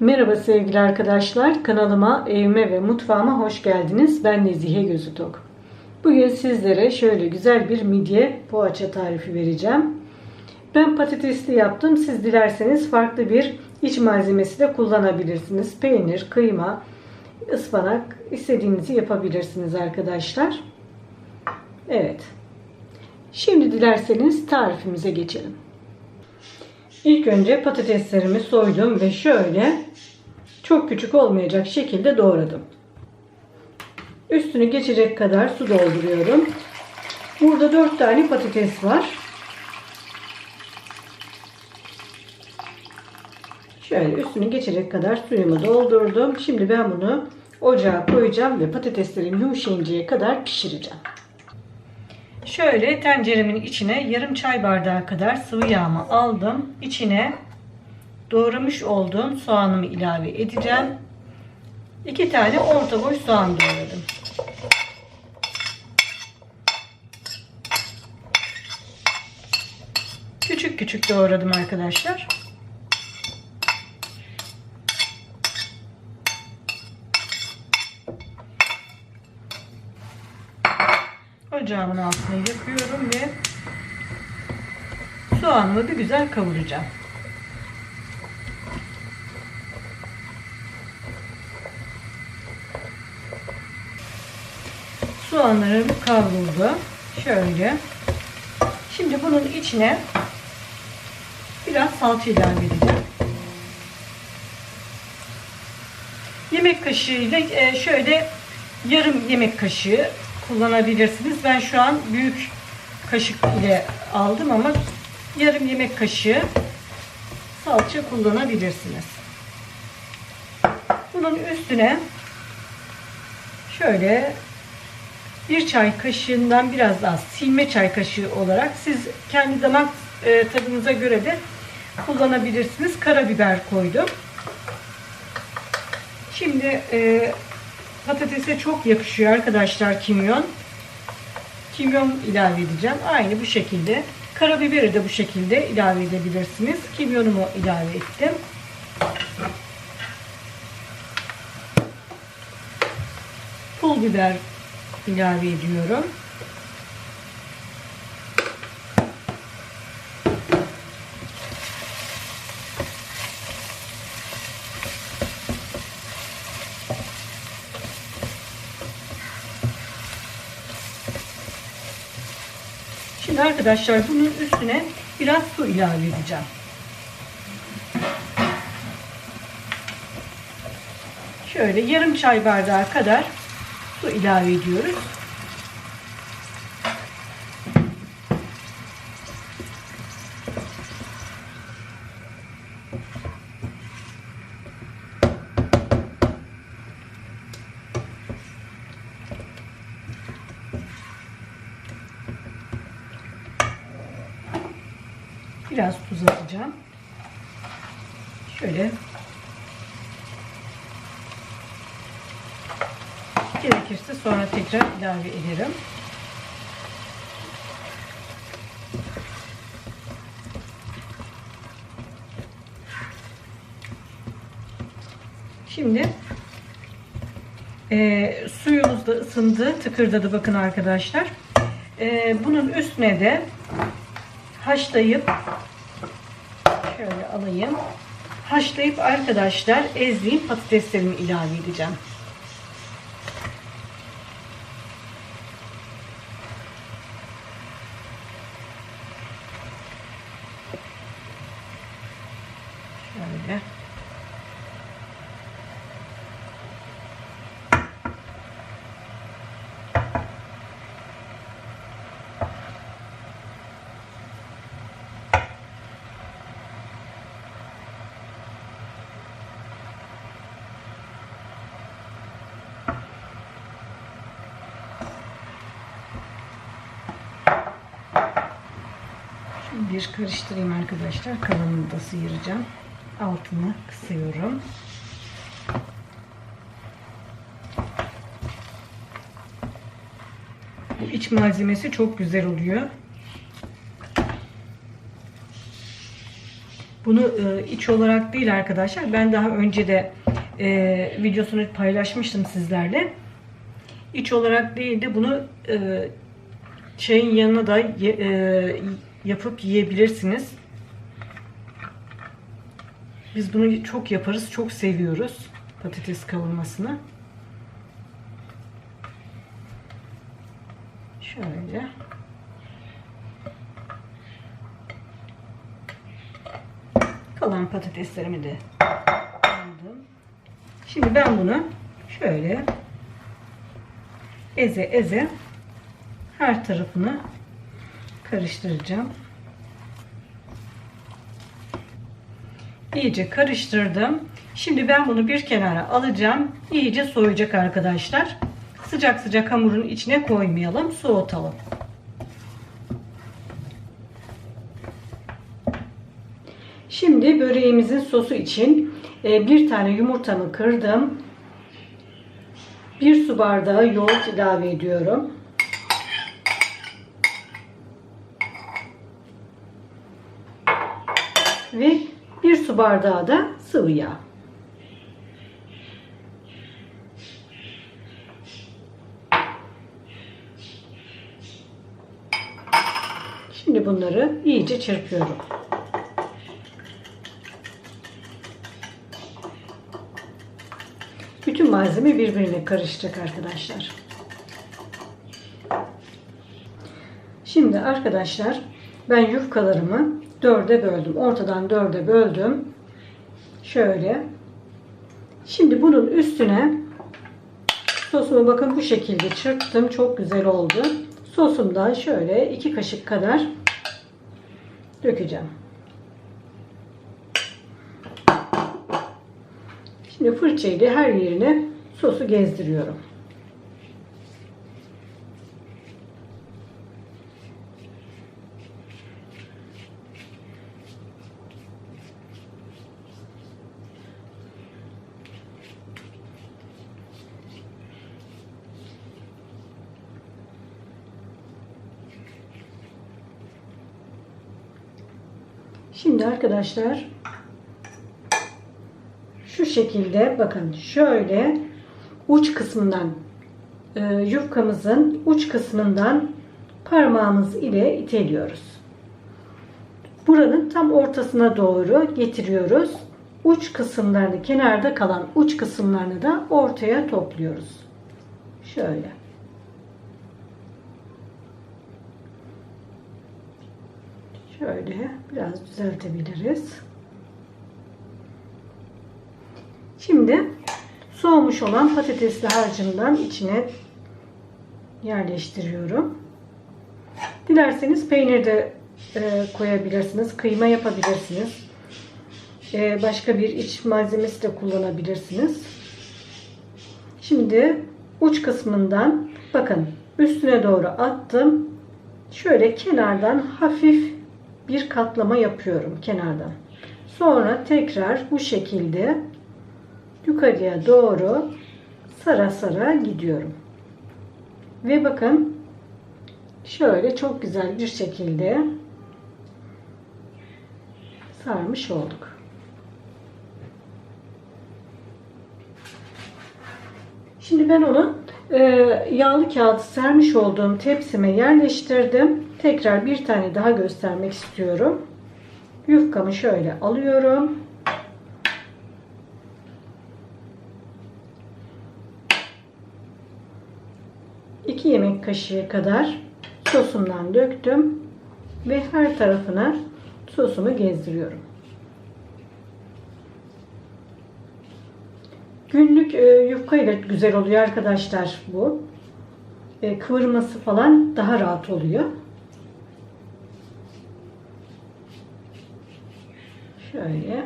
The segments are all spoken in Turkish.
Merhaba sevgili arkadaşlar. Kanalıma, evime ve mutfağıma hoş geldiniz. Ben Nezihe Gözütok. Bugün sizlere şöyle güzel bir midye poğaça tarifi vereceğim. Ben patatesli yaptım. Siz dilerseniz farklı bir iç malzemesi de kullanabilirsiniz. Peynir, kıyma, ıspanak istediğinizi yapabilirsiniz arkadaşlar. Evet. Şimdi dilerseniz tarifimize geçelim. İlk önce patateslerimi soydum ve şöyle çok küçük olmayacak şekilde doğradım. Üstünü geçecek kadar su dolduruyorum. Burada 4 tane patates var. Şöyle üstünü geçecek kadar suyumu doldurdum. Şimdi ben bunu ocağa koyacağım ve patateslerim yumuşayıncaya kadar pişireceğim. Şöyle tenceremin içine yarım çay bardağı kadar sıvı yağımı aldım. İçine doğramış olduğum soğanımı ilave edeceğim. 2 tane orta boy soğan doğradım. Küçük küçük doğradım arkadaşlar. Ocağımın altına yakıyorum ve soğanımı bir güzel kavuracağım. Soğanlarım kavruldu. Şöyle. Şimdi bunun içine biraz salça ilave edeceğim. Yemek kaşığı ile şöyle yarım yemek kaşığı kullanabilirsiniz. Ben şu an büyük kaşık ile aldım ama yarım yemek kaşığı salça kullanabilirsiniz. Bunun üstüne şöyle bir çay kaşığından biraz daha silme çay kaşığı olarak siz kendi damak e, tadınıza göre de kullanabilirsiniz. Karabiber koydum. Şimdi e, patatese çok yakışıyor arkadaşlar kimyon. Kimyon ilave edeceğim. Aynı bu şekilde. Karabiberi de bu şekilde ilave edebilirsiniz. Kimyonumu ilave ettim. Pul biber ilave ediyorum. Şimdi arkadaşlar bunun üstüne biraz su ilave edeceğim. Şöyle yarım çay bardağı kadar su ilave ediyoruz. Biraz tuz atacağım. Şöyle gerekirse sonra tekrar ilave ederim. Şimdi e, suyumuz da ısındı, tıkırdadı bakın arkadaşlar. E, bunun üstüne de haşlayıp şöyle alayım. Haşlayıp arkadaşlar ezdiğim patateslerimi ilave edeceğim. Şöyle. Şimdi bir karıştırayım arkadaşlar. Kalanını da sıyıracağım. Altını kısıyorum. Bu iç malzemesi çok güzel oluyor. Bunu e, iç olarak değil arkadaşlar. Ben daha önce de e, videosunu paylaşmıştım sizlerle. İç olarak değil de bunu e, çayın yanına da e, yapıp yiyebilirsiniz. Biz bunu çok yaparız, çok seviyoruz patates kavurmasını. Şöyle. Kalan patateslerimi de aldım. Şimdi ben bunu şöyle eze eze her tarafını karıştıracağım. İyice karıştırdım. Şimdi ben bunu bir kenara alacağım. İyice soyacak arkadaşlar. Sıcak sıcak hamurun içine koymayalım. Soğutalım. Şimdi böreğimizin sosu için e, bir tane yumurtamı kırdım. Bir su bardağı yoğurt ilave ediyorum. Ve bir su bardağı da sıvı yağ. Şimdi bunları iyice çırpıyorum. Bütün malzeme birbirine karışacak arkadaşlar. Şimdi arkadaşlar ben yufkalarımı dörde böldüm. Ortadan dörde böldüm. Şöyle. Şimdi bunun üstüne sosumu bakın bu şekilde çırptım. Çok güzel oldu. Sosumdan şöyle iki kaşık kadar dökeceğim. Şimdi fırçayla her yerine sosu gezdiriyorum. Şimdi arkadaşlar şu şekilde bakın şöyle uç kısmından e, yufkamızın uç kısmından parmağımız ile iteliyoruz. Buranın tam ortasına doğru getiriyoruz. Uç kısımlarını kenarda kalan uç kısımlarını da ortaya topluyoruz. Şöyle. Şöyle biraz düzeltebiliriz. Şimdi soğumuş olan patatesli harcından içine yerleştiriyorum. Dilerseniz peynir de e, koyabilirsiniz. Kıyma yapabilirsiniz. E, başka bir iç malzemesi de kullanabilirsiniz. Şimdi uç kısmından bakın üstüne doğru attım. Şöyle kenardan hafif bir katlama yapıyorum kenardan. Sonra tekrar bu şekilde yukarıya doğru sara sara gidiyorum. Ve bakın şöyle çok güzel bir şekilde sarmış olduk. Şimdi ben onu yağlı kağıt sermiş olduğum tepsime yerleştirdim. Tekrar bir tane daha göstermek istiyorum. Yufkamı şöyle alıyorum. İki yemek kaşığı kadar sosumdan döktüm ve her tarafına sosumu gezdiriyorum. Günlük e, yufka ile güzel oluyor arkadaşlar bu. E, kıvırması falan daha rahat oluyor. Şöyle.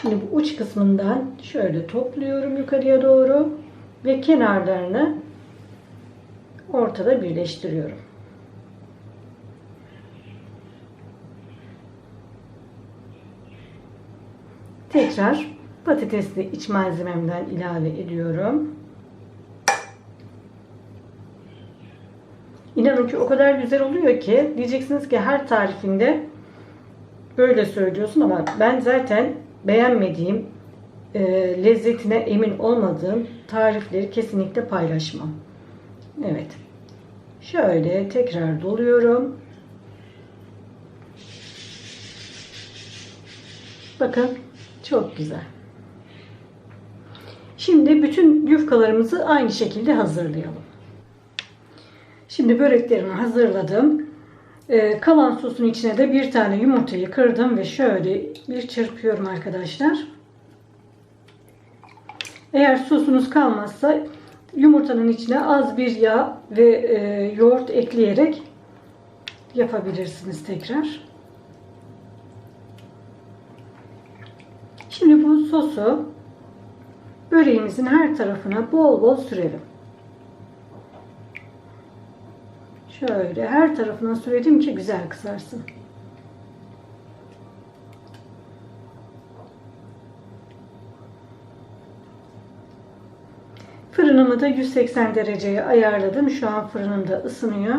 Şimdi bu uç kısmından şöyle topluyorum yukarıya doğru ve kenarlarını ortada birleştiriyorum. Tekrar patatesli iç malzememden ilave ediyorum. İnanın ki o kadar güzel oluyor ki diyeceksiniz ki her tarifinde böyle söylüyorsun ama ben zaten beğenmediğim, e, lezzetine emin olmadığım tarifleri kesinlikle paylaşmam. Evet. Şöyle tekrar doluyorum. Bakın çok güzel. Şimdi bütün yufkalarımızı aynı şekilde hazırlayalım. Şimdi böreklerimi hazırladım. Ee, kalan sosun içine de bir tane yumurtayı kırdım ve şöyle bir çırpıyorum arkadaşlar. Eğer sosunuz kalmazsa yumurtanın içine az bir yağ ve e, yoğurt ekleyerek yapabilirsiniz tekrar. Şimdi bu sosu böreğimizin her tarafına bol bol sürelim. Şöyle her tarafına sürelim ki güzel kızarsın. Fırınımı da 180 dereceye ayarladım. Şu an fırınım da ısınıyor.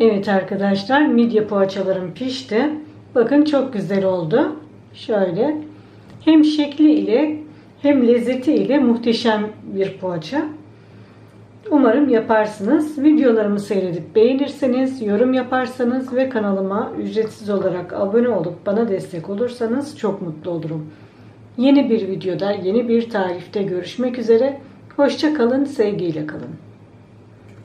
Evet arkadaşlar midye poğaçalarım pişti. Bakın çok güzel oldu. Şöyle hem şekli ile hem lezzeti ile muhteşem bir poğaça. Umarım yaparsınız. Videolarımı seyredip beğenirseniz, yorum yaparsanız ve kanalıma ücretsiz olarak abone olup bana destek olursanız çok mutlu olurum. Yeni bir videoda, yeni bir tarifte görüşmek üzere. Hoşça kalın, sevgiyle kalın.